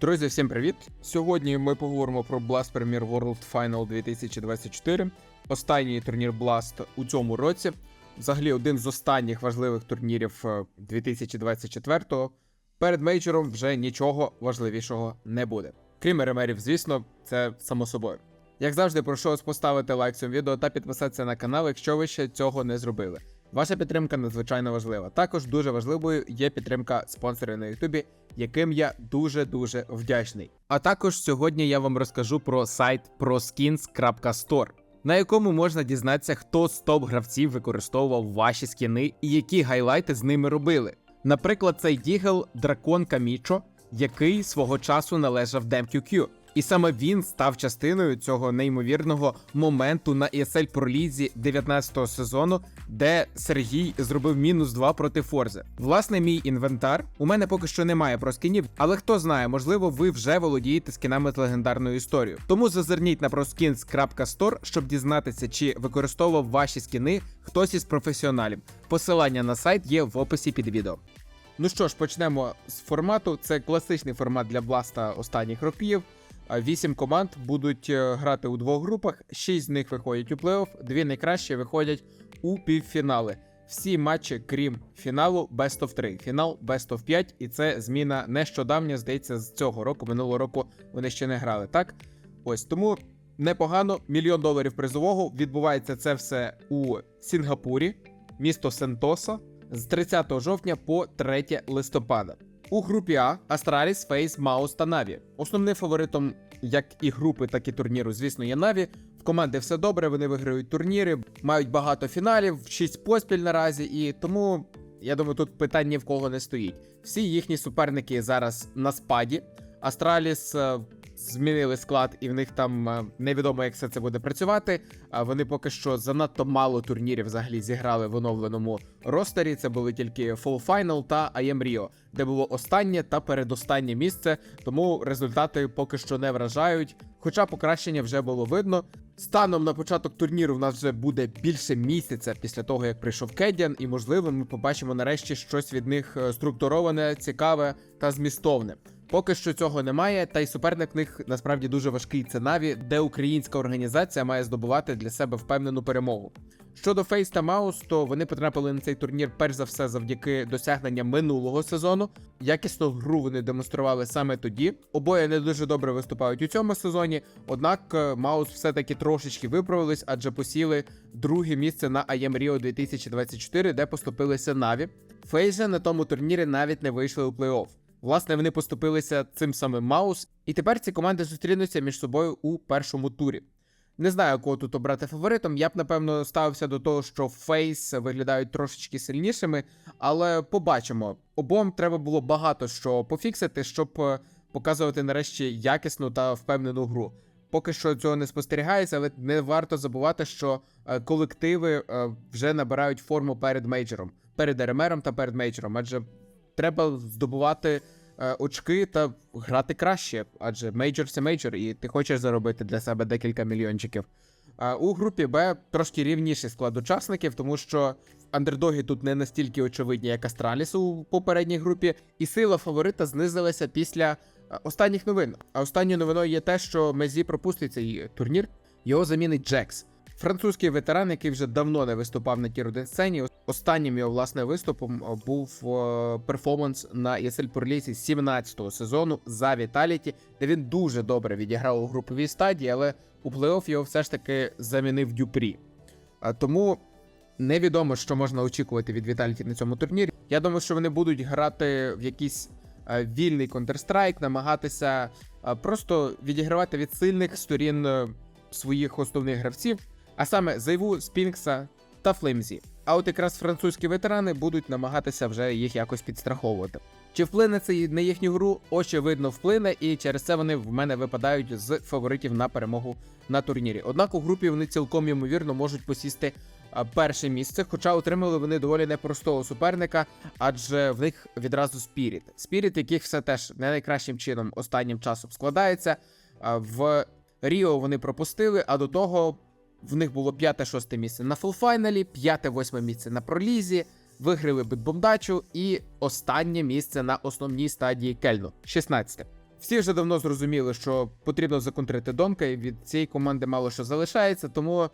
Друзі, всім привіт! Сьогодні ми поговоримо про Blast Premier World Final 2024. Останній турнір Blast у цьому році. Взагалі, один з останніх важливих турнірів е, 2024-го. Перед мейджором вже нічого важливішого не буде. Крім ремерів, звісно, це само собою. Як завжди, прошу вас поставити лайк цьому відео та підписатися на канал, якщо ви ще цього не зробили. Ваша підтримка надзвичайно важлива. Також дуже важливою є підтримка спонсорів на Ютубі, яким я дуже-дуже вдячний. А також сьогодні я вам розкажу про сайт proskins.store, на якому можна дізнатися, хто з топ-гравців використовував ваші скіни і які гайлайти з ними робили. Наприклад, цей дігл Дракон Камічо, який свого часу належав DemQQ. І саме він став частиною цього неймовірного моменту на ESL Pro Лізі 19-го сезону, де Сергій зробив мінус 2 проти Форзи. Власне, мій інвентар. У мене поки що немає про скінів, але хто знає, можливо, ви вже володієте скінами з легендарною історією. Тому зазирніть на proskins.store, щоб дізнатися, чи використовував ваші скіни хтось із професіоналів. Посилання на сайт є в описі під відео. Ну що ж, почнемо з формату. Це класичний формат для Бласта останніх років. Вісім команд будуть е, грати у двох групах. Шість з них виходять у плей-офф, дві найкращі виходять у півфінали. Всі матчі, крім фіналу, best of 3. Фінал best of 5, і це зміна нещодавня, здається, з цього року. Минулого року вони ще не грали. Так, ось тому непогано. Мільйон доларів призового. Відбувається це все у Сінгапурі, місто Сентоса, з 30 жовтня по 3 листопада. У групі А Астраліс, Фейс, Маус та Наві. Основним фаворитом як і групи, так і турніру, звісно, є Наві. В команди все добре, вони виграють турніри, мають багато фіналів, 6 поспіль наразі, і тому я думаю, тут питань ні в кого не стоїть. Всі їхні суперники зараз на спаді. Астраліс е, змінили склад, і в них там е, невідомо, як все це буде працювати. Вони поки що занадто мало турнірів взагалі зіграли в оновленому ростері. Це були тільки Fall Final та I Rio, де було останнє та передостаннє місце, тому результати поки що не вражають. Хоча покращення вже було видно. Станом на початок турніру в нас вже буде більше місяця після того, як прийшов Кедіан, і можливо, ми побачимо нарешті щось від них е, структуроване, цікаве та змістовне. Поки що цього немає, та й суперник них насправді дуже важкий. Це Наві, де українська організація має здобувати для себе впевнену перемогу. Щодо Фейс та Маус, то вони потрапили на цей турнір перш за все завдяки досягненням минулого сезону. Якісну гру вони демонстрували саме тоді. Обоє не дуже добре виступають у цьому сезоні. Однак е, Маус все-таки трошечки виправились, адже посіли друге місце на IM Rio 2024, де поступилися Наві. Фейс на тому турнірі навіть не вийшли у плей-офф. Власне, вони поступилися цим самим Маус, і тепер ці команди зустрінуться між собою у першому турі. Не знаю, кого тут обрати фаворитом. Я б напевно ставився до того, що Фейс виглядають трошечки сильнішими, але побачимо. Обом треба було багато що пофіксити, щоб е, показувати нарешті якісну та впевнену гру. Поки що цього не спостерігається, але не варто забувати, що е, колективи е, вже набирають форму перед мейджором, перед РМРом та перед мейджором, адже треба здобувати е, очки та грати краще, адже мейджор це мейджор, і ти хочеш заробити для себе декілька мільйончиків. А у групі Б трошки рівніший склад учасників, тому що андердоги тут не настільки очевидні, як Астраліс у попередній групі, і сила фаворита знизилася після е, останніх новин. А останньою новиною є те, що Мезі пропустить цей турнір. Його замінить Джекс. Французький ветеран, який вже давно не виступав на тір 1 сцені. Останнім його власне виступом е, був е, перформанс на Pro League 17-го сезону за Віталіті, де він дуже добре відіграв у груповій стадії, але у плей-офф його все ж таки замінив Дюпрі. Тому невідомо, що можна очікувати від Віталіті на цьому турнірі. Я думаю, що вони будуть грати в якийсь е, вільний Counter-Strike, намагатися просто відігравати від сильних сторін своїх основних гравців, а саме Зайву, Спінкса та Флеймзі. А от якраз французькі ветерани будуть намагатися вже їх якось підстраховувати. Чи вплине це на їхню гру? Очевидно, вплине, і через це вони в мене випадають з фаворитів на перемогу на турнірі. Однак у групі вони цілком ймовірно можуть посісти перше місце, хоча отримали вони доволі непростого суперника, адже в них відразу Спіріт. Спіріт, яких все теж не найкращим чином останнім часом складається. В Ріо вони пропустили, а до того в них було 5-6 місце на фулфайналі, 5-8 місце на пролізі, виграли битбомдачу і останнє місце на основній стадії Кельну 16. Всі вже давно зрозуміли, що потрібно законтрити Донка, і від цієї команди мало що залишається, тому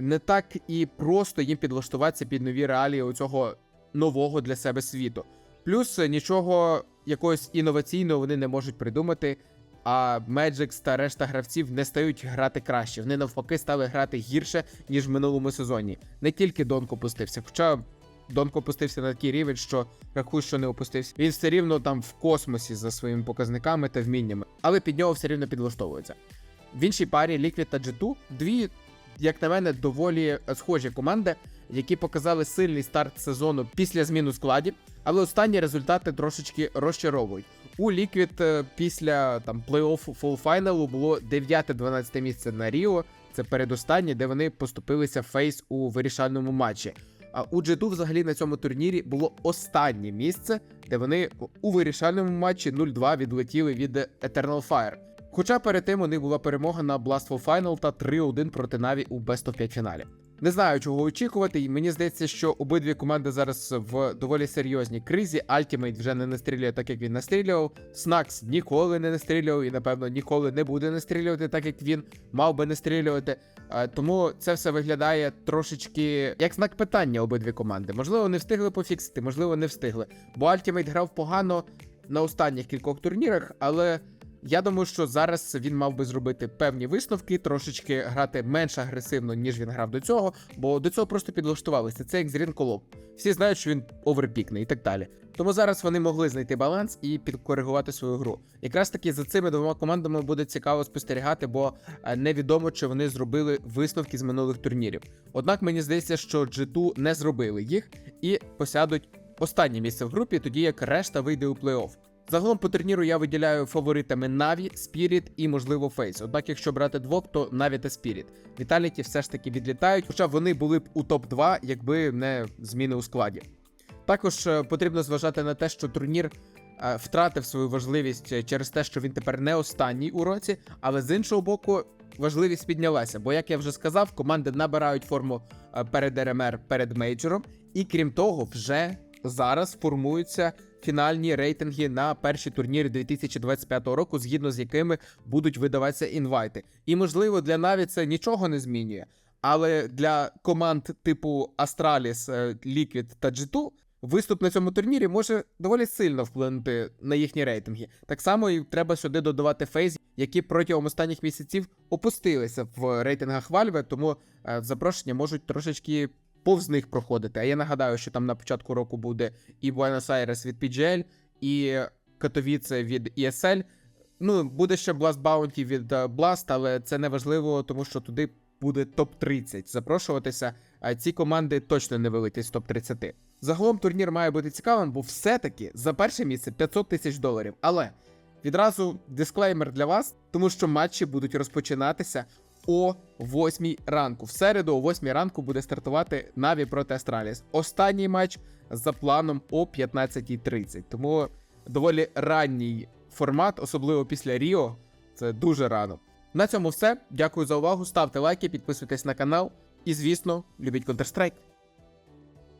не так і просто їм підлаштуватися під нові реалії у цього нового для себе світу. Плюс нічого якогось інноваційного вони не можуть придумати. А Меджикс та решта гравців не стають грати краще. Вони навпаки стали грати гірше, ніж в минулому сезоні. Не тільки Донк опустився, хоча Донк опустився на такий рівень, що рахуй, що не опустився. Він все рівно там в космосі за своїми показниками та вміннями, але під нього все рівно підлаштовується. В іншій парі Ліквід та G2 дві, як на мене, доволі схожі команди, які показали сильний старт сезону після зміну складів, але останні результати трошечки розчаровують. У Liquid е, після там плей-оффу фулл-файналу було 9-12 місце на Ріо. Це передостаннє, де вони поступилися фейс у вирішальному матчі. А у G2 взагалі на цьому турнірі було останнє місце, де вони у вирішальному матчі 0-2 відлетіли від Eternal Fire. Хоча перед тим у них була перемога на Blastful Final та 3-1 проти Наві у Best of 5 фіналі. Не знаю, чого очікувати, і мені здається, що обидві команди зараз в доволі серйозній кризі. Ultimate вже не настрілює так, як він настрілював. Снакс ніколи не настрілював і, напевно, ніколи не буде настрілювати, так як він мав би настрілювати. Тому це все виглядає трошечки як знак питання обидві команди. Можливо, не встигли пофіксити, можливо, не встигли. Бо Ultimate грав погано на останніх кількох турнірах, але. Я думаю, що зараз він мав би зробити певні висновки, трошечки грати менш агресивно, ніж він грав до цього, бо до цього просто підлаштувалися. Це як з Рінколоп. Всі знають, що він оверпікне і так далі. Тому зараз вони могли знайти баланс і підкоригувати свою гру. Якраз таки за цими двома командами буде цікаво спостерігати, бо е, невідомо, чи вони зробили висновки з минулих турнірів. Однак мені здається, що G2 не зробили їх і посядуть останнє місце в групі, тоді як решта вийде у плей-офф. Загалом по турніру я виділяю фаворитами Na'Vi, Spirit і, можливо, Face. Однак, якщо брати двох, то Na'Vi та Spirit. Vitality все ж таки відлітають, хоча вони були б у топ-2, якби не зміни у складі. Також е, потрібно зважати на те, що турнір е, втратив свою важливість е, через те, що він тепер не останній у році, але з іншого боку, важливість піднялася. Бо, як я вже сказав, команди набирають форму перед РМР, перед мейджором, і крім того, вже зараз формуються фінальні рейтинги на перші турніри 2025 року, згідно з якими будуть видаватися інвайти. І можливо для Наві це нічого не змінює. Але для команд типу Astralis, е, Liquid та G2 виступ на цьому турнірі може доволі сильно вплинути на їхні рейтинги. Так само і треба сюди додавати фейз, які протягом останніх місяців опустилися в рейтингах Valve, тому е, запрошення можуть трошечки повз них проходити. А я нагадаю, що там на початку року буде і Aires від PGL, і Катовіце від ESL. Ну, буде ще Blast Bounty від е, Blast, але це не важливо, тому що туди буде топ-30 запрошуватися. А ці команди точно не вилетять з топ-30. Загалом турнір має бути цікавим, бо все-таки за перше місце 500 тисяч доларів. Але відразу дисклеймер для вас, тому що матчі будуть розпочинатися о 8 ранку. В середу, о 8 ранку, буде стартувати Наві проти Астраліс. Останній матч за планом о 15.30. Тому доволі ранній формат, особливо після Ріо. Це дуже рано. На цьому все. Дякую за увагу. Ставте лайки, підписуйтесь на канал. І, звісно, любіть Counter-Strike.